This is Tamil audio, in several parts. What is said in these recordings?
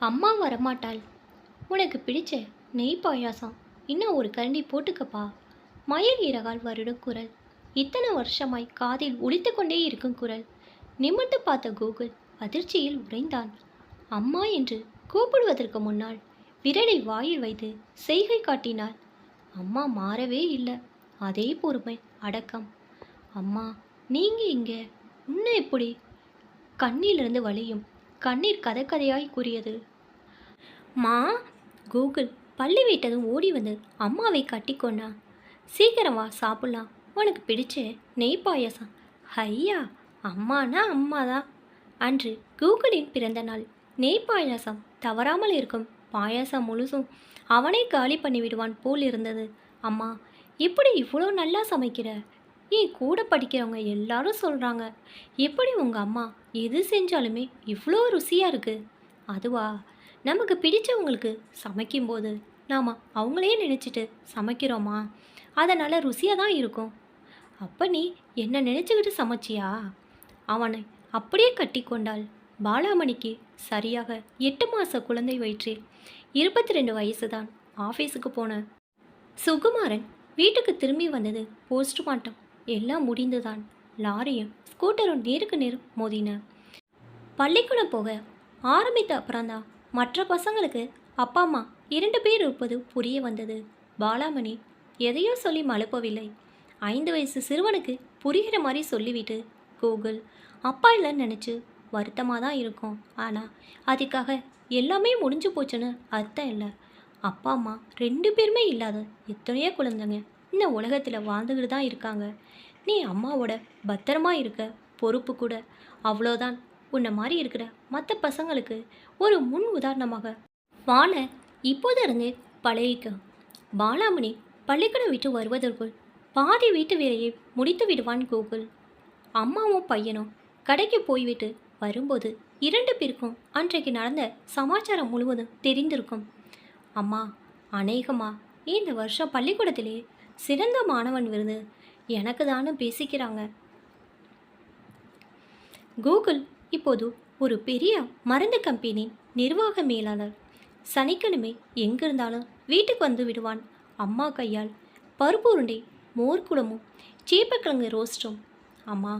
அம்மா வரமாட்டாள். உனக்கு பிடிச்ச நெய் பாயாசம். இன்னும் ஒரு கரண்டி போட்டுக்கப்பா. மயில் இறகால் வருடும் குரல். இத்தனை வருஷமாய் காதில் ஒழித்து கொண்டே இருக்கும் குரல். நிமிர்ந்து பார்த்த கோகுல் அதிர்ச்சியில் உறைந்தான். அம்மா என்று கூப்பிடுவதற்கு முன்னால் விரலை வாயில் வைத்து செய்கை காட்டினாள். அம்மா மாறவே இல்லை. அதே பொறுமை அடக்கம். அம்மா நீங்க இங்கே. இன்னும் எப்படி? கண்ணிலிருந்து வழியும். கண்ணீர் கதை கதையாய் கூறியது. மா கூகுள் பள்ளி விட்டதும் ஓடி வந்து அம்மாவை கட்டிக்கொண்டா சீக்கிரம் வா சாப்பிட்லாம். உனக்கு பிடிச்ச நெய் பாயாசம். ஐயா அம்மானா அம்மா தான் அன்று கூகுளின் பிறந்த நாள். நெய் பாயாசம் தவறாமல் இருக்கும். பாயாசம் முழுசும் அவனை காலி பண்ணிவிடுவான் போல் இருந்தது. அம்மா எப்படி இவ்வளோ நல்லா சமைக்கிற? ஏன் கூட படிக்கிறவங்க எல்லாரும் சொல்கிறாங்க எப்படி உங்கள் அம்மா எது செஞ்சாலுமே இவ்வளோ ருசியாக இருக்குது அதுவா நமக்கு பிடிச்சவங்களுக்கு சமைக்கும்போது நாம் அவங்களே நினச்சிட்டு சமைக்கிறோமா? அதனால் ருசியாக தான் இருக்கும். அப்போ நீ என்ன நினச்சிக்கிட்டு சமைச்சியா? அவனை அப்படியே கட்டி கொண்டாள். பாலாமணிக்கு சரியாக எட்டு மாத குழந்தை வயிற்றில் இருபத்தி ரெண்டு வயசு தான் ஆஃபீஸுக்கு போன சுகுமாரன் வீட்டுக்கு திரும்பி வந்தது போஸ்ட்மார்ட்டம். எல்லாம் முடிந்துதான். லாரியும் ஸ்கூட்டரும் நேருக்கு நேர் மோதின. பள்ளிக்கூடம் போக ஆரம்பித்த அப்புறம்தான் மற்ற பசங்களுக்கு அப்பா அம்மா இரண்டு பேர் இருப்பது புரிய வந்தது. பாலாமணி எதையோ சொல்லி மழுப்பவில்லை ஐந்து வயசு சிறுவனுக்கு புரிகிற மாதிரி சொல்லிவிட்டு கூகுள் அப்பா இல்லைன்னு நினச்சி வருத்தமாக தான் இருக்கும். ஆனால் அதுக்காக எல்லாமே முடிஞ்சு போச்சுன்னு அர்த்தம் இல்லை. அப்பா அம்மா ரெண்டு பேருமே இல்லாத எத்தனையோ குழந்தைங்க இந்த உலகத்தில் வாழ்ந்துக்கிட்டு தான் இருக்காங்க. நீ அம்மாவோட பத்திரமா இருக்க பொறுப்பு கூட. அவ்வளோதான் உன்னை மாதிரி இருக்கிற மற்ற பசங்களுக்கு ஒரு முன் உதாரணமாக. வாழ இப்போதிருந்து பழகிக்க. பாலாமணி பள்ளிக்கூடம் விட்டு வருவதற்குள் பாதி வீட்டு வேலையை முடித்து விடுவான் கோகுல் அம்மாவும் பையனும் கடைக்கு போய்விட்டு வரும்போது இரண்டு பேருக்கும் அன்றைக்கு நடந்த சமாச்சாரம் முழுவதும் தெரிந்திருக்கும். அம்மா அநேகமா இந்த வருஷம் பள்ளிக்கூடத்திலே சிறந்த மாணவன் விருது எனக்கு தானே பேசிக்கிறாங்க. கூகுள் இப்போது ஒரு பெரிய மருந்து கம்பெனி நிர்வாக மேலாளர். சனிக்கிழமை எங்கிருந்தாலும் வீட்டுக்கு வந்து விடுவான். அம்மா கையால் பருப்பு உருண்டை மோர் சீப்பக்கிழங்கு ரோஸ்ட்டும். அம்மா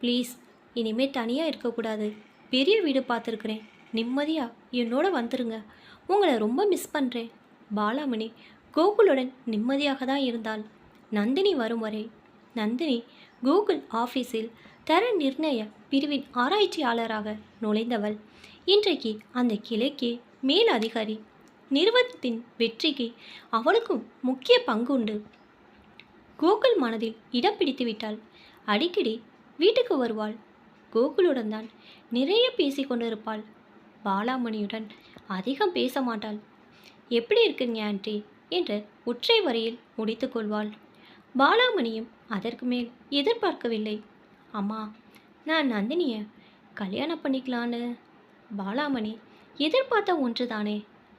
ப்ளீஸ் இனிமேல் தனியாக இருக்கக்கூடாது. பெரிய வீடு பார்த்துருக்குறேன். நிம்மதியாக என்னோட வந்துருங்க. உங்களை ரொம்ப மிஸ் பண்ணுறேன் பாலாமணி கோகுலுடன் நிம்மதியாக தான் இருந்தாள். நந்தினி வரும் வரை நந்தினி கூகுள் ஆஃபீஸில் தர நிர்ணய பிரிவின் ஆராய்ச்சியாளராக நுழைந்தவள். இன்றைக்கு அந்த கிளைக்கு மேல் அதிகாரி நிறுவனத்தின் வெற்றிக்கு அவளுக்கும் முக்கிய பங்கு உண்டு கோகுல் மனதில் இடம் பிடித்து விட்டாள் அடிக்கடி வீட்டுக்கு வருவாள். கோகுலுடன் தான் நிறைய பேசிக் கொண்டிருப்பாள். பாலாமணியுடன் அதிகம் பேச மாட்டாள். எப்படி இருக்குங்க ஆண்டி? என்று ஒற்றை வரியில் முடித்து கொள்வாள். பாலாமணியும் அதற்கு மேல் எதிர்பார்க்கவில்லை. அம்மா நான் நந்தினியை கல்யாணம் பண்ணிக்கலான்னு. பாலாமணி எதிர்பார்த்த ஒன்றுதானே.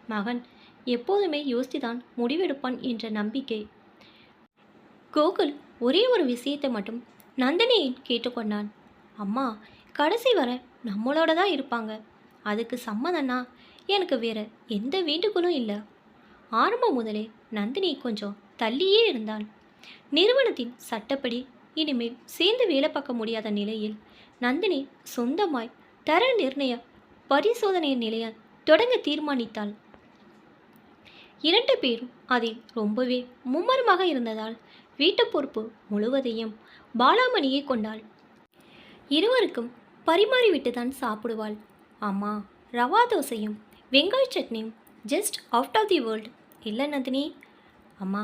மகன் எப்போதுமே யோசித்துதான் முடிவெடுப்பான் என்ற நம்பிக்கை. கோகுல் ஒரே ஒரு விஷயத்தை மட்டும் நந்தினியை கேட்டுக்கொண்டான். அம்மா கடைசி வர நம்மளோட தான் இருப்பாங்க. அதுக்கு சம்மதம்னா எனக்கு வேற எந்த வேண்டுகோளும் இல்லை. ஆரம்பம் முதலே நந்தினி கொஞ்சம் தள்ளியே இருந்தான் நிறுவனத்தின் சட்டப்படி இனிமேல் சேர்ந்து வேலை பார்க்க முடியாத நிலையில் நந்தினி சொந்தமாய் தர நிர்ணய பரிசோதனை நிலையம் தொடங்க தீர்மானித்தாள். இரண்டு பேரும் அதில் ரொம்பவே மும்மரமாக இருந்ததால் வீட்டு பொறுப்பு முழுவதையும் பாலாமணியை கொண்டாள். இருவருக்கும் பரிமாறிவிட்டு தான் சாப்பிடுவாள். அம்மா ரவா தோசையும் வெங்காய சட்னியும் just out of the world இல்லை நந்தினி. அம்மா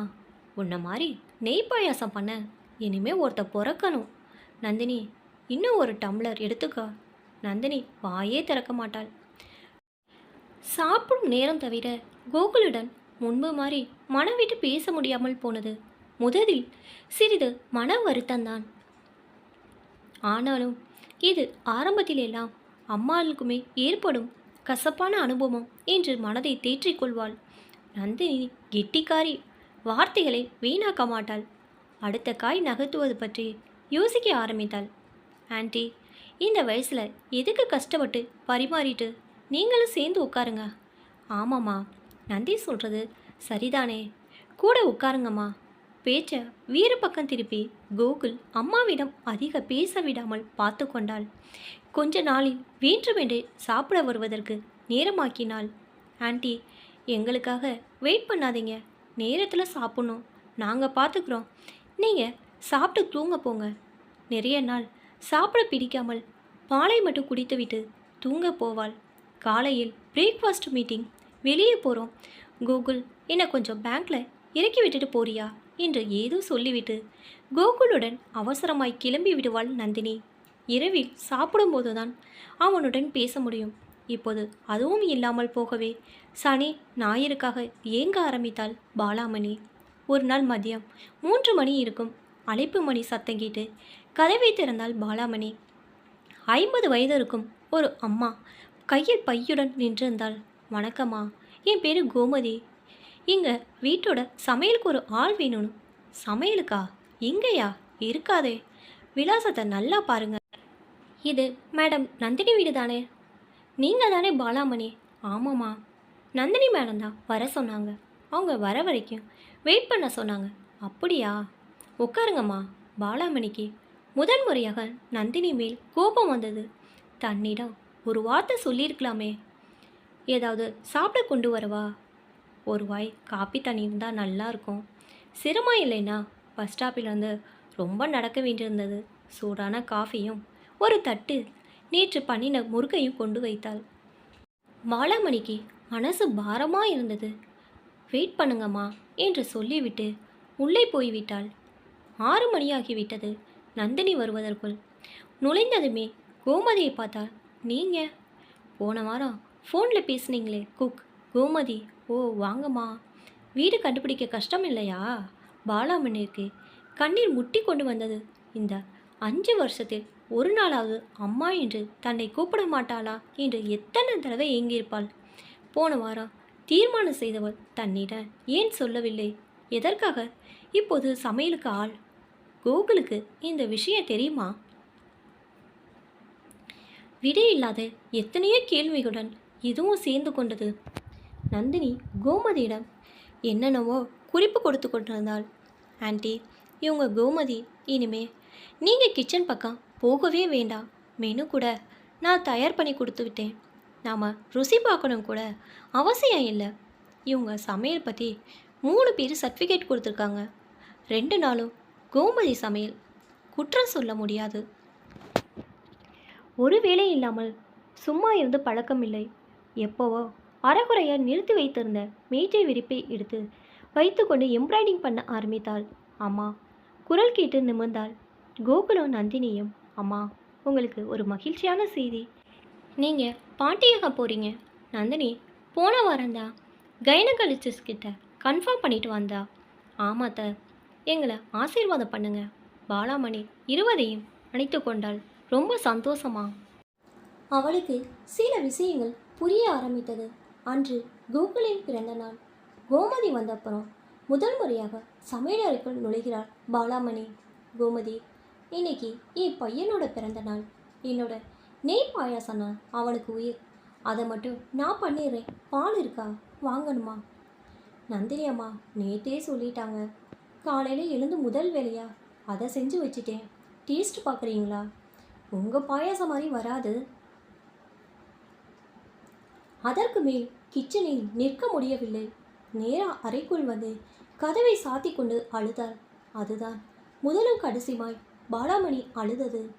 உன்னை மாதிரி நெய் பாயாசம் பண்ண இனிமே ஒருத்த பிறக்கணும். நந்தினி இன்னும் ஒரு டம்ளர் எடுத்துக்கோ. நந்தினி வாயே திறக்க மாட்டாள். சாப்பிடும் நேரம் தவிர கோகுலுடன் முன்பு மாதிரி மனம் விட்டு பேச முடியாமல் போனது. முதலில் சிறிது மன வருத்தம்தான். ஆனாலும் இது ஆரம்பத்திலெல்லாம் அம்மாளுக்குமே ஏற்படும் கசப்பான அனுபவம் என்று மனதை தேற்றிக்கொள்வாள் நந்தினி கெட்டிக்காரி வார்த்தைகளை வீணாக்க மாட்டாள். அடுத்த காய் நகர்த்துவது பற்றி யோசிக்க ஆரம்பித்தாள். ஆன்ட்டி இந்த வயசில் எதுக்கு கஷ்டப்பட்டு பரிமாறிட்டு நீங்களும் சேர்ந்து உட்காருங்க. ஆமாம்மா நந்தி சொல்கிறது சரிதானே. கூட உட்காருங்கம்மா. பேச்ச வேறு பக்கம் திருப்பி கோகுல் அம்மாவிடம் அதிக பேச விடாமல் பார்த்து கொண்டாள். கொஞ்ச நாளில் வேண்டுமென்றே சாப்பிட வருவதற்கு நேரமாக்கினாள். ஆண்டி எங்களுக்காக வெயிட் பண்ணாதீங்க. நேரத்தில் சாப்பிட்ணும். நாங்கள் பார்த்துக்குறோம் நீங்கள் சாப்பிட்டு தூங்க போங்க. நிறைய நாள் சாப்பிட பிடிக்காமல் பாலை மட்டும் குடித்துவிட்டு தூங்க போவாள். காலையில் பிரேக்ஃபாஸ்ட் மீட்டிங் வெளியே போகிறோம் கூகுள் என்னை கொஞ்சம் பேங்க்ல இறக்கி விட்டுட்டு போறியா? என்று ஏதோ சொல்லிவிட்டு கோகுலுடன் அவசரமாய் கிளம்பி விடுவாள் நந்தினி. இரவில் சாப்பிடும்போது தான் அவனுடன் பேச முடியும். இப்போது அதுவும் இல்லாமல் போகவே சனி ஞாயிறுக்காக ஏங்க ஆரம்பித்தாள் பாலாமணி. ஒரு நாள் மதியம். மூன்று மணி இருக்கும். அழைப்பு மணி சத்தம் கேட்டு கதவை திறந்தால் பாலாமணி. ஐம்பது வயது இருக்கும் ஒரு அம்மா. கையில் பையுடன் நின்றிருந்தாள். வணக்கம்மா. என் பேர் கோமதி. இங்கே வீட்டோட சமையலுக்கு ஒரு ஆள் வேணும்னு. சமையலுக்கா? எங்கேயா? இருக்காதே. விலாசத்தை நல்லா பாருங்க. இது மேடம் நந்தினி வீடு தானே நீங்கள் தானே பாலாமணி? ஆமாம்மா. நந்தினி மேடம் தான் வர சொன்னாங்க. அவங்க வர வரைக்கும் வெயிட் பண்ண சொன்னாங்க. அப்படியா? உட்காருங்கம்மா. பாலாமணிக்கு. முதன் முறையாக நந்தினி மேல் கோபம் வந்தது. தன்னிடம் ஒரு வார்த்தை சொல்லியிருக்கலாமே. ஏதாவது சாப்பிட கொண்டு வரவா? ஒரு வாய் காப்பி தண்ணி இருந்தால் நல்லா இருக்கும். சிரமம் இல்லைன்னா பஸ் ஸ்டாப்பில் வந்து ரொம்ப நடக்க வேண்டியிருந்தது. சூடான காஃபியும் ஒரு தட்டு நேற்று பண்ணின முறுக்கையும் கொண்டு வைத்தாள். மாலாமணிக்கு மனசு பாரமாக இருந்தது. வெயிட் பண்ணுங்கம்மா என்று சொல்லிவிட்டு உள்ளே போய்விட்டாள். ஆறு மணியாகிவிட்டது. நந்தினி வருவதற்குள் நுழைந்ததுமே கோமதியை பார்த்தால் நீங்கள் போன வாரம் ஃபோனில் பேசுனீங்களே குக். கோமதி ஓ வாங்கம்மா. வீடு கண்டுபிடிக்க கஷ்டம் இல்லையா? பாலாமணிக்கு கண்ணீர் முட்டி கொண்டு வந்தது. இந்த அஞ்சு வருஷத்தில் ஒரு நாளாவது அம்மா என்று தன்னை கூப்பிட மாட்டாளா என்று எத்தனை தடவை ஏங்கியிருப்பாள். போன வாரம் தீர்மானம் செய்தவள் தன்னிடம் ஏன் சொல்லவில்லை? எதற்காக? இப்போது சமையலுக்கு ஆள். கோகுலுக்கு இந்த விஷயம் தெரியுமா? விடை இல்லாத எத்தனையோ கேள்விகளுடன் இதுவும் சேர்ந்து கொண்டது. நந்தினி கோமதியிடம் என்னென்னவோ குறிப்பு கொடுத்து கொண்டிருந்தாள். ஆன்ட்டி இவங்க கோமதி. இனிமே நீங்கள் கிச்சன் பக்கம் போகவே வேண்டாம். மெனு கூட நான் தயார் பண்ணி கொடுத்து விட்டேன். நாம் ருசி பார்க்கணும் கூட அவசியம் இல்லை. இவங்க சமையல் பற்றி மூணு பேர் சர்டிஃபிகேட் கொடுத்துருக்காங்க. ரெண்டு நாளும் கோமதி சமையல். குற்றம் சொல்ல முடியாது. ஒரு வேலை இல்லாமல் சும்மா இருந்து பழக்கம் இல்லை. எப்போவோ அறகுறையாக நிறுத்தி வைத்திருந்த மேஜை விரிப்பை எடுத்து வைத்துக்கொண்டு எம்ப்ராய்டிங் பண்ண ஆரம்பித்தாள். அம்மா குரல் கேட்டு நிமிர்ந்தாள். கோகுலம் நந்தினியும் அம்மா உங்களுக்கு ஒரு மகிழ்ச்சியான செய்தி. நீங்கள் பாட்டியாக போகிறீங்க நந்தினி போன வாரந்தா கைனகாலஜிஸ்ட் கிட்ட கன்ஃபார்ம் பண்ணிட்டு வந்தா. ஆமாத்த எங்களை ஆசீர்வாதம் பண்ணுங்க. பாலாமணி இருவதையும் அணைத்து கொண்டாள். ரொம்ப சந்தோஷமா? அவளுக்கு சில விஷயங்கள் புரிய ஆரம்பித்தது. அன்று கூகுளின் பிறந்த நாள். கோமதி வந்தப்புறம் முதல் முறையாக சமையலறைக்குள் நுழைகிறாள் பாலாமணி. கோமதி இன்னைக்கு என் பையனோட பிறந்த நாள். என்னோட நெய் பாயாசம்னா அவனுக்கு உயிர். அதை மட்டும் நான் பண்ணிடுறேன். பால் இருக்கா? வாங்கணுமா? நந்தினி அம்மா நேத்தே சொல்லிட்டாங்க. காலையில் எழுந்து முதல் வேலையா? அதை செஞ்சு வச்சுட்டேன். டேஸ்ட் பார்க்குறீங்களா உங்கள் பாயாசம் மாதிரி வராது. அதற்கு மேல் கிச்சனில் நிற்க முடியவில்லை. நேராக அறைக்குள் வந்து கதவை சாத்தி கொண்டு அழுதாள். அதுதான் முதலும் கடைசிமாய் பாலாமணி அழுதது.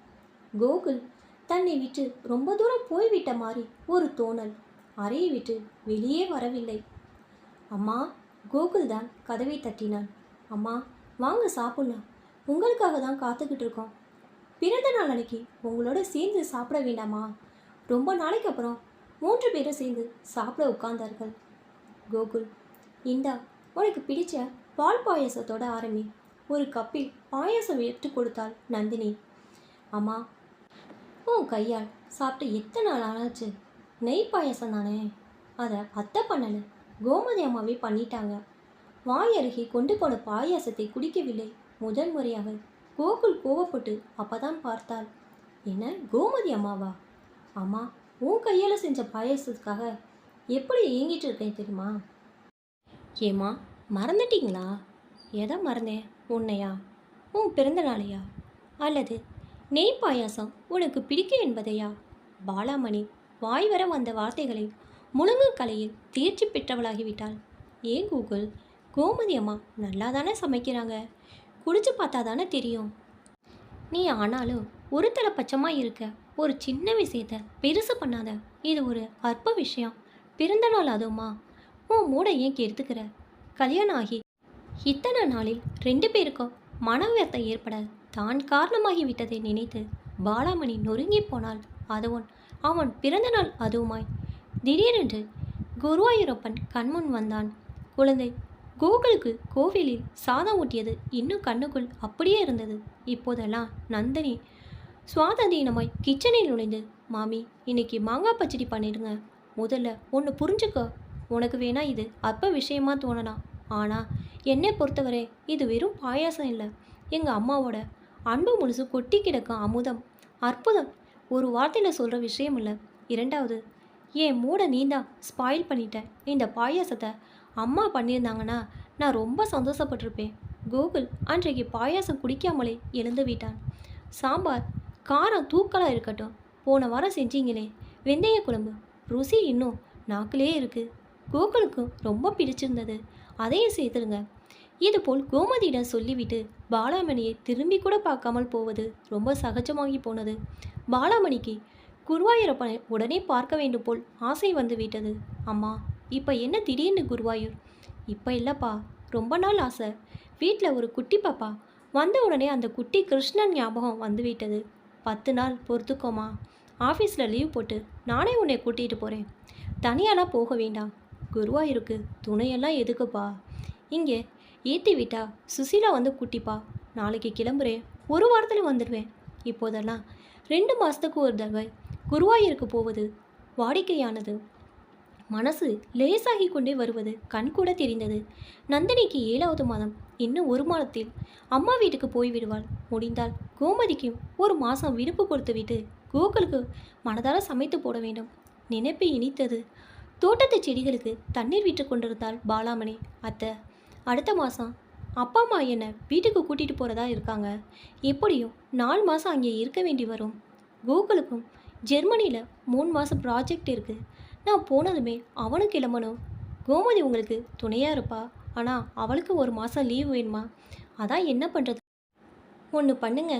கோகுல் தன்னை விட்டு ரொம்ப தூரம் போய்விட்ட மாதிரி ஒரு தோணல். அறையை விட்டு வெளியே வரவில்லை. அம்மா கோகுல் தான் கதவை தட்டினான் அம்மா வாங்க சாப்பிட்லாம். உங்களுக்காக தான் காத்துக்கிட்டு இருக்கோம். பிறந்த நாள் அன்னைக்கு உங்களோட சேர்ந்து சாப்பிட வேண்டாமா? ரொம்ப நாளைக்கு அப்புறம் மூன்று பேரும் சேர்ந்து சாப்பிட உட்கார்ந்தார்கள். கோகுல் இந்தா உனக்கு பிடிச்ச பால் பாயாசத்தோட ஆரம்பி. ஒரு கப்பில் பாயாசம் எடுத்து கொடுத்தாள் நந்தினி. அம்மா உன் கையால். சாப்பிட்டு எத்தனை நாள் ஆனாச்சு? நெய் பாயாசம் தானே? அதை அத்தை பண்ணலை. கோமதி அம்மாவே பண்ணிட்டாங்க. வாய் அருகே கொண்டு போன பாயாசத்தை குடிக்கவில்லை. முதல் முறையாக கோகுல் கோவப்பட்டு அப்பதான் பார்த்தாள். என்ன கோமதி அம்மாவா? அம்மா உன் கையால் செஞ்ச பாயாசத்துக்காக எப்படி ஏங்கிட்டு இருக்கேன் தெரியுமா? ஏம்மா மறந்துட்டீங்களா? எதை மறந்தேன்? உன்னையா? உன் பிறந்த நாளையா? அல்லது நெய் பாயாசம் உனக்கு பிடிக்கும் என்பதையா? பாலாமணி வாய் வர வந்த வார்த்தைகளை முழுங்கு கலையில் தேர்ச்சி பெற்றவளாகிவிட்டாள். ஏன் கூகுள்? கோமதி அம்மா நல்லா தானே சமைக்கிறாங்க. குடிச்சு பார்த்தா தானே தெரியும். நீ ஆனாலும் ஒரு தலை பட்சமாக இருக்க. ஒரு சின்ன விஷயத்த பெருசு பண்ணாத. இது ஒரு அற்ப விஷயம். பிறந்த நாள் அதுவுமா உன் மூட ஏன் கெடுத்துக்கிற? கல்யாணம் ஆகி இத்தனை நாளில் ரெண்டு பேருக்கும் மன ஏற்பட தான் காரணமாகி விட்டதை நினைத்து பாலாமணி நொறுங்கி போனாள். அதுவும் அவன் பிறந்த நாள் அதுவுமாய். திடீரென்று குருவாயூரப்பன் கண்முன் வந்தான். குழந்தை கோகுலுக்கு கோவிலில் சாதம் ஊட்டியது இன்னும் கண்ணுக்குள் அப்படியே இருந்தது. இப்போதெல்லாம் நந்தினி சுவாததீனமாய் கிச்சனில் நுழைந்து மாமி இன்னைக்கு மாங்காய் பச்சடி பண்ணிடுங்க. முதல்ல ஒன்று புரிஞ்சுக்கோ. உனக்கு வேணா இது அற்ப விஷயமா தோணலாம். ஆனால் என்னை பொறுத்தவரை இது வெறும் பாயாசம் இல்லை. எங்கள் அம்மாவோட அன்பு முழுசு கொட்டி கிடக்கும் அமுதம். அற்புதம். ஒரு வார்த்தையில் சொல்கிற விஷயம் இல்லை. இரண்டாவது ஏன் மூட நீந்தான் ஸ்பாயில் பண்ணிட்டேன் இந்த பாயாசத்தை அம்மா பண்ணியிருந்தாங்கன்னா நான் ரொம்ப சந்தோஷப்பட்டிருப்பேன். கோகுல் அன்றைக்கு பாயாசம் குடிக்காமலே எழுந்து விட்டான். சாம்பார் காரம் தூக்கலாக இருக்கட்டும். போன வாரம் செஞ்சீங்களே. வெந்தய குழம்பு. ருசி இன்னும் நாக்கிலே இருக்குது கோகுலுக்கும் ரொம்ப பிடிச்சிருந்தது. அதையும் சேர்த்துருங்க இதுபோல் கோமதியிடம் சொல்லிவிட்டு பாலாமணியை திரும்பி கூட பார்க்காமல் போவது ரொம்ப சகஜமாகி போனது. பாலாமணிக்கு குருவாயூரப்பனை உடனே பார்க்க வேண்டும் போல் ஆசை வந்து விட்டது அம்மா இப்போ என்ன திடீர்னு குருவாயூர்? இப்போ இல்லைப்பா ரொம்ப நாள் ஆசை. வீட்டில் ஒரு குட்டி பாப்பா. வந்த உடனே அந்த குட்டி கிருஷ்ணன் ஞாபகம் வந்து விட்டது பத்து நாள் பொறுத்துக்கோமா. ஆஃபீஸில் லீவ் போட்டு நானே உன்னை கூட்டிகிட்டு போகிறேன் தனியாலாம் போக வேண்டாம். குருவாயூருக்கு துணையெல்லாம் எதுக்குப்பா? இங்கே ஏற்றி விட்டா சுசீலா வந்து கூட்டிப்பா. நாளைக்கு கிளம்புறேன். ஒரு வாரத்தில் வந்துடுவேன். இப்போதெல்லாம் ரெண்டு மாதத்துக்கு ஒரு தடவை குருவாயூருக்கு போவது வாடிக்கையானது. மனசு லேசாகி கொண்டே வருவது கண்கூட தெரிந்தது. நந்தினிக்கு ஏழாவது மாதம். இன்னும் ஒரு மாதத்தில் அம்மா வீட்டுக்கு போய் விடுவாள். முடிந்தால் கோமதிக்கும் ஒரு மாதம் விடுப்பு கொடுத்துவிட்டு கோகுலுக்கு மனதார சமைத்து போட வேண்டும். நினைப்பு இனித்தது. தோட்டத்து செடிகளுக்கு தண்ணீர் விட்டு கொண்டிருந்தாள் பாலாமணி. அத்தை அடுத்த மாதம் அப்பா அம்மா என்னை வீட்டுக்கு கூட்டிகிட்டு போகிறதா இருக்காங்க. எப்படியும் நாலு மாதம் அங்கே இருக்க வேண்டி வரும். கோகுலுக்கும் ஜெர்மனியில் மூணு மாதம் ப்ராஜெக்ட் இருக்குது நான் போனதுமே அவனும் கிளம்பணும். கோமதி உங்களுக்கு துணையாக இருப்பா. ஆனால் அவளுக்கு ஒரு மாதம் லீவ் வேணுமா? அதான் என்ன பண்ணுறது ஒன்று பண்ணுங்க.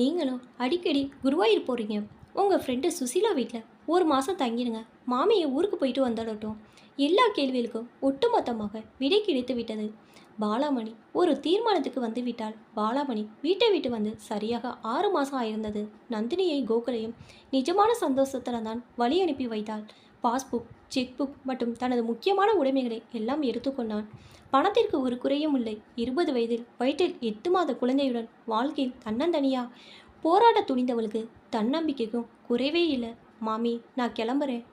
நீங்களும் அடிக்கடி குருவாயூர் போகிறீங்க உங்கள் ஃப்ரெண்டு சுசீலா வீட்டில் ஒரு மாதம் தங்கிடுங்க மாமியை ஊருக்கு போயிட்டு வந்துடட்டும். எல்லா கேள்விகளுக்கும் ஒட்டுமொத்தமாக விடை கிடைத்து விட்டது. பாலாமணி ஒரு தீர்மானத்துக்கு வந்து விட்டாள். பாலாமணி வீட்டை விட்டு வந்து சரியாக ஆறு மாதம் ஆயிருந்தது. நந்தினியை கோகுலையும் நிஜமான சந்தோஷத்தில் தான் வழி அனுப்பி வைத்தாள். பாஸ்புக் செக் புக் மற்றும் தனது முக்கியமான உடைமைகளை எல்லாம் எடுத்துக்கொண்டான் பணத்திற்கு ஒரு குறையும் இல்லை. இருபது வயதில் வயிற்றில் எட்டு மாத குழந்தையுடன் வாழ்க்கையில் தன்னந்தனியா? போராட துணிந்தவளுக்கு தன்னம்பிக்கைக்கும் குறைவே இல்லை. மாமி நான் கிளம்புறேன்.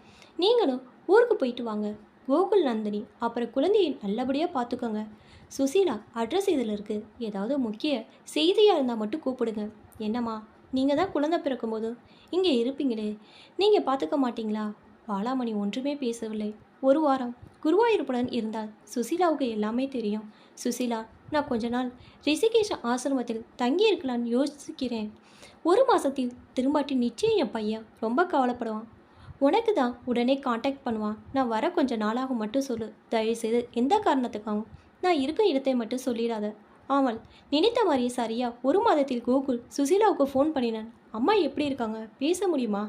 நீங்களும் ஊருக்கு போயிட்டு வாங்க. கோகுல் நந்தினி அப்புறம் குழந்தையை நல்லபடியாக பார்த்துக்கோங்க. சுசீலா அட்ரஸ் இதில் இருக்குது ஏதாவது முக்கிய செய்தியாக இருந்தால் மட்டும் கூப்பிடுங்க. என்னம்மா நீங்கள் தான் குழந்தை பிறக்கும்போது. இங்கே இருப்பீங்களே. நீங்கள் பார்த்துக்க மாட்டீங்களா? பாலாமணி ஒன்றுமே பேசவில்லை. ஒரு வாரம் குருவாயூருப்புடன் இருந்தால் சுசீலாவுக்கு எல்லாமே தெரியும். சுசீலா நான் கொஞ்ச நாள் ரிஷிகேஷ ஆசிரமத்தில் தங்கி இருக்கலான்னு யோசிக்கிறேன். ஒரு மாதத்தில் திரும்பாட்டி நிச்சயம் என் பையன் ரொம்ப கவலைப்படுவான். உனக்கு தான் உடனே காண்டாக்ட் பண்ணுவான். நான் வர கொஞ்சம் நாளாக மட்டும் சொல்லு. தயவுசெய்து எந்த காரணத்துக்காகவும் நான் இருக்க இடத்தை மட்டும் சொல்லிடாத. அவள் நினைத்த மாதிரியே சரியா ஒரு மாதத்தில் கோகுல் சுசீலாவுக்கு ஃபோன் பண்ணினான். அம்மா எப்படி இருக்காங்க? பேச முடியுமா?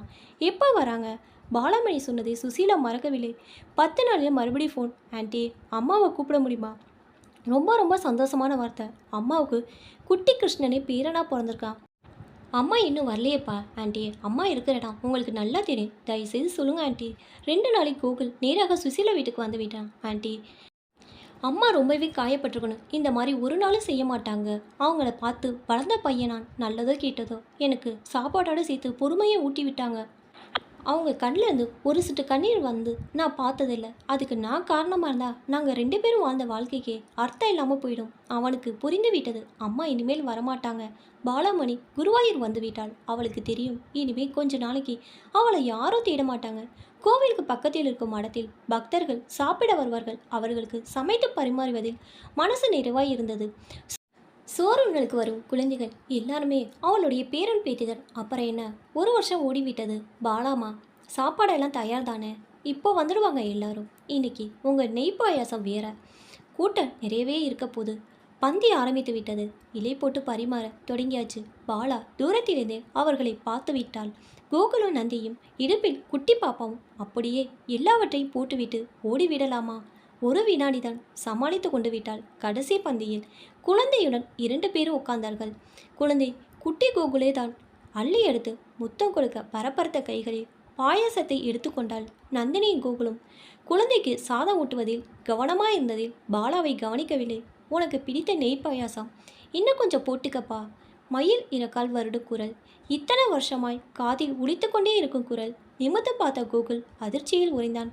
எப்போ வராங்க? பாலாமணி சொன்னதை சுசீலா மறக்கவில்லை. பத்து நாளில் மறுபடியும் ஃபோன் ஆண்டி அம்மாவை கூப்பிட முடியுமா? ரொம்ப ரொம்ப சந்தோஷமான வார்த்தை. அம்மாவுக்கு குட்டி கிருஷ்ணனே பேரனாக பிறந்திருக்கான் அம்மா இன்னும் வரலையேப்பா. ஆண்டி அம்மா இருக்கிற இடம் உங்களுக்கு நல்லா தெரியும். தயவுசெய்து சொல்லுங்கள் ஆண்டி. ரெண்டு நாளைக்கு கோகுல் நேராக சுசீலா வீட்டுக்கு வந்து விட்டான். ஆண்டி அம்மா ரொம்பவே காயப்பட்டிருக்கணும். இந்த மாதிரி ஒரு நாளும் செய்ய மாட்டாங்க. அவங்கள பார்த்து வளர்ந்த பையனான் நல்லதோ கேட்டதோ? எனக்கு சாப்பாட்டோட சேர்த்து பொறுமையை ஊட்டி விட்டாங்க. அவங்க கண்ணிலேருந்து ஒரு சிட்டு கண்ணீர் வந்து நான் பார்த்ததில்ல. அதுக்கு நான் காரணமாக இருந்தால் நாங்கள் ரெண்டு பேரும் வாழ்ந்த வாழ்க்கைக்கே அர்த்தம் இல்லாமல் போயிடும். அவனுக்கு புரிந்து விட்டது. அம்மா இனிமேல் வரமாட்டாங்க. பாலாமணி குருவாயூர் வந்து விட்டாள். அவளுக்கு தெரியும். இனிமேல் கொஞ்ச நாளைக்கு அவளை யாரும் தேட மாட்டாங்க. கோவிலுக்கு பக்கத்தில் இருக்கும் மடத்தில் பக்தர்கள் சாப்பிட வருவார்கள். அவர்களுக்கு சமைத்து பரிமாறுவதில் மனசு நிறைவாய் இருந்தது. சோறுங்களுக்கு வரும் குழந்தைகள். எல்லாருமே அவளுடைய பேரன் பேத்திகள். அப்புறம் என்ன? ஒரு வருஷம் ஓடிவிட்டது. பாலாமா சாப்பாடெல்லாம் தயார் தானே இப்போ வந்துடுவாங்க எல்லாரும். இன்னைக்கு உங்கள் நெய் பாயாசம் வேற. கூட்டம் நிறையவே இருக்க போது பந்தி ஆரம்பித்து விட்டது. இலை போட்டு பரிமாற தொடங்கியாச்சு. பாலா தூரத்திலிருந்து அவர்களை பார்த்து விட்டாள். கோகுலும் நந்தியும் இடுப்பில் குட்டி பாப்பாவும் அப்படியே எல்லாவற்றையும் போட்டுவிட்டு ஓடிவிடலாமா? ஒரு வினாடிதான் சமாளித்து கொண்டு விட்டாள். கடைசி பந்தியில் குழந்தையுடன் இரண்டு பேரும் உட்கார்ந்தார்கள். குழந்தை குட்டி கோகுலே தான் அள்ளி எடுத்து முத்தம் கொடுக்க பரபரத்த கைகளில் பாயாசத்தை எடுத்துக்கொண்டாள் நந்தினியும் கோகுலும் குழந்தைக்கு சாதம் ஊட்டுவதில் கவனமாக இருந்ததில் பாலாவை கவனிக்கவில்லை. உனக்கு பிடித்த நெய் பாயாசம்? இன்னும் கொஞ்சம் போட்டுக்கப்பா. மயில் இறக்கால் வருடு குரல். இத்தனை வருஷமாய் காதில் உளித்து கொண்டே இருக்கும் குரல். நிமிர்ந்து பார்த்த கோகுல் அதிர்ச்சியில் உறைந்தான்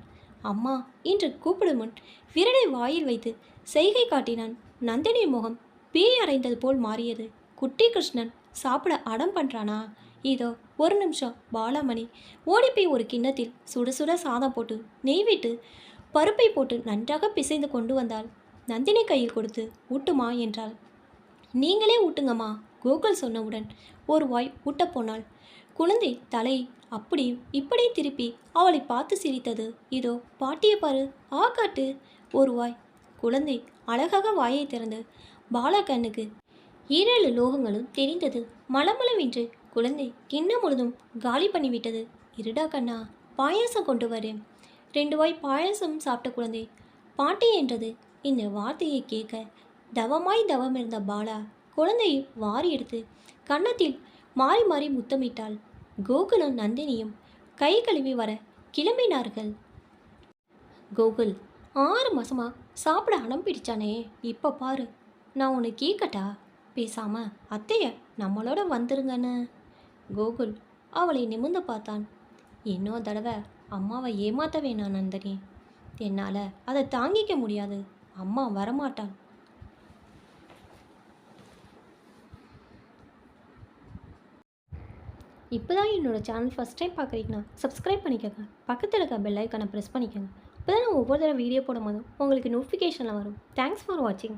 அம்மா என்று கூப்பிடும் முன் விரலை வாயில் வைத்து செய்கை காட்டினான். நந்தினி முகம் பேய் அறைந்தது போல் மாறியது. குட்டி கிருஷ்ணன் சாப்பிட அடம் பண்ணுறானா இதோ ஒரு நிமிஷம் பாலாமணி. ஓடிப்போய் ஒரு கிண்ணத்தில் சுட சுட சாதம் போட்டு நெய் விட்டு பருப்பை போட்டு நன்றாக பிசைந்து கொண்டு வந்தாள். நந்தினி கையில் கொடுத்து ஊட்டுமா? என்றாள். நீங்களே ஊட்டுங்கம்மா கோகுல் சொன்னவுடன் ஒரு வாய் ஊட்டப்போனாள் குழந்தை தலை அப்படி இப்படி திருப்பி அவளை பார்த்து சிரித்தது. இதோ பாட்டியை பாரு. ஆ காட்டு. ஒரு வாய். குழந்தை அழகாக வாயை திறந்து பாலா கண்ணுக்கு ஈரேழு லோகங்களும் தெரிந்தது. மளமளவென்று குழந்தை கிண்ணம் முழுதும் காலி பண்ணிவிட்டது. இருடா கண்ணா. பாயாசம் கொண்டு வரேன். ரெண்டு வாய் பாயாசம் சாப்பிட்ட குழந்தை பாட்டி என்றது இந்த வார்த்தையை கேட்க தவமாய் தவம் இருந்த பாலா குழந்தையை வாரி எடுத்து கன்னத்தில் மாறி மாறி முத்தமிட்டாள். கோகுலும் நந்தினியும் கை கழுவி வர கிளம்பினார்கள். கோகுல் ஆறு மாசமா சாப்பிட அடம் பிடிச்சானே இப்போ பாரு. நான் உன்னை கேட்கட்டா பேசாம அத்தைய நம்மளோட வந்துருங்கன்னு. கோகுல் அவளை நிமிர்ந்து பார்த்தான். இன்னொரு தடவை அம்மாவை ஏமாத்த வேணாம் நந்தினி. என்னால் அதை தாங்கிக்க முடியாது. அம்மா வரமாட்டாள். இப்போ தான் என்னோடய சேனல் ஃபஸ்ட் டைம் பார்க்குறீங்கன்னா சப்ஸ்கிரைப் பண்ணிக்கோங்க. பக்கத்தில் இருக்க பெல் ஐக்கானை ப்ரெஸ் பண்ணிக்கோங்க. இப்போ தான் நான் ஒவ்வொரு தடவை வீடியோ போடும்போதும் உங்களுக்கு நோட்டிஃபிகேஷனில் வரும். தேங்க்ஸ் ஃபார் வாட்சிங்